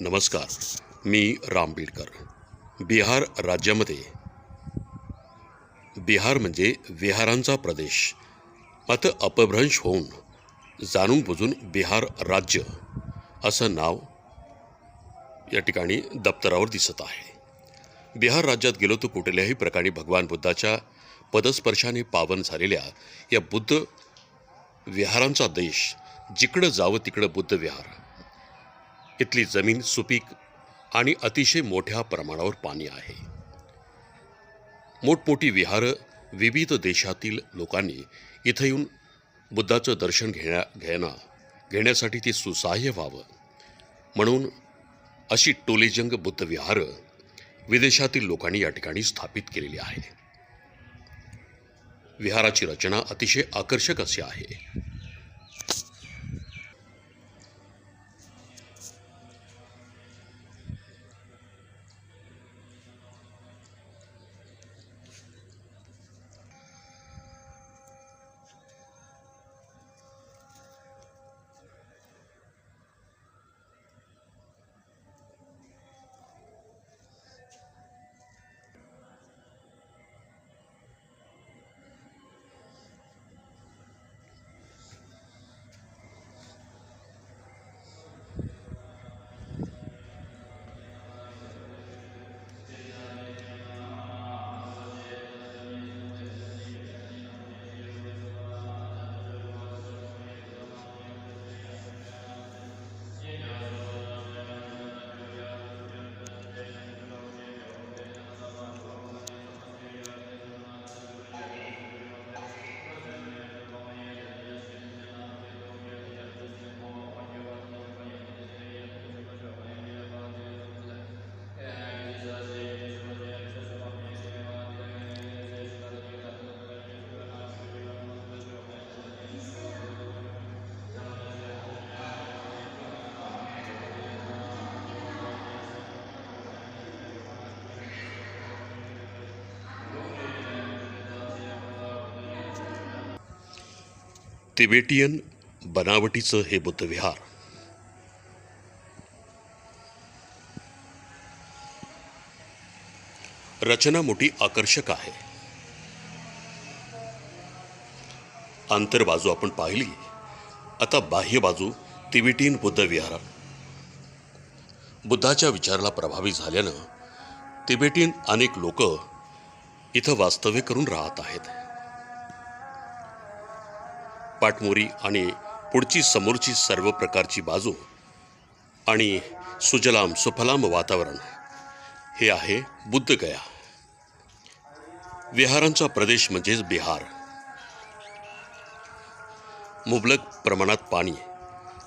नमस्कार मी राम बीडकर. बिहार राज्यामध्ये बिहार म्हणजे विहारांचा प्रदेश. मात्र अपभ्रंश होऊन जाणून बुजून बिहार राज्य असं नाव या ठिकाणी दप्तरावर दिसत आहे. बिहार राज्यात गेलो तर कुठल्याही प्रकारे भगवान बुद्धाच्या पदस्पर्शाने पावन झालेल्या या बुद्ध विहारांचा देश जिकडं जावं तिकडं बुद्ध विहार. इथली जमीन सुपीक आणि अतिशय मोठ्या प्रमाणावर पाणी आहे. मोठमोठी विहारं विविध देशातील लोकांनी इथं येऊन बुद्धाचं दर्शन घेण्या घेणं घेण्यासाठी ते सुसहाय्य व्हावं. म्हणून अशी टोलेजंग बुद्ध विहारं विदेशातील लोकांनी या ठिकाणी स्थापित केलेली आहे. विहाराची रचना अतिशय आकर्षक अशी आहे. तिबेटियन बनावटीचं हे बुद्धविहार. रचना मोठी आकर्षक आहे. आंतरबाजू आपण पाहिली. आता बाह्य बाजू तिबेटियन बुद्ध विहार बुद्धाच्या विचाराला प्रभावी झाल्यानं तिबेटियन अनेक लोक इथं वास्तव्य करून राहत आहेत. पाठमोरी आणि पुढची समोरची सर्व प्रकारची बाजू आणि सुजलाम सुफलाम वातावरण हे आहे बुद्धगया. विहारांचा प्रदेश म्हणजेच बिहार. मुबलक प्रमाणात पाणी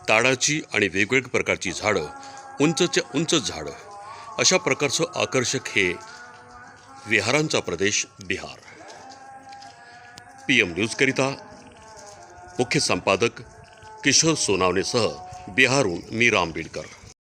ताडाची आणि वेगवेगळ्या प्रकारची झाडं उंचच्या उंच झाडं अशा प्रकारचं आकर्षक हे विहारांचा प्रदेश बिहार. पी एम न्यूजकरिता मुख्य संपादक किशोर सोनावणेसह बिहारहून मी राम बीडकर.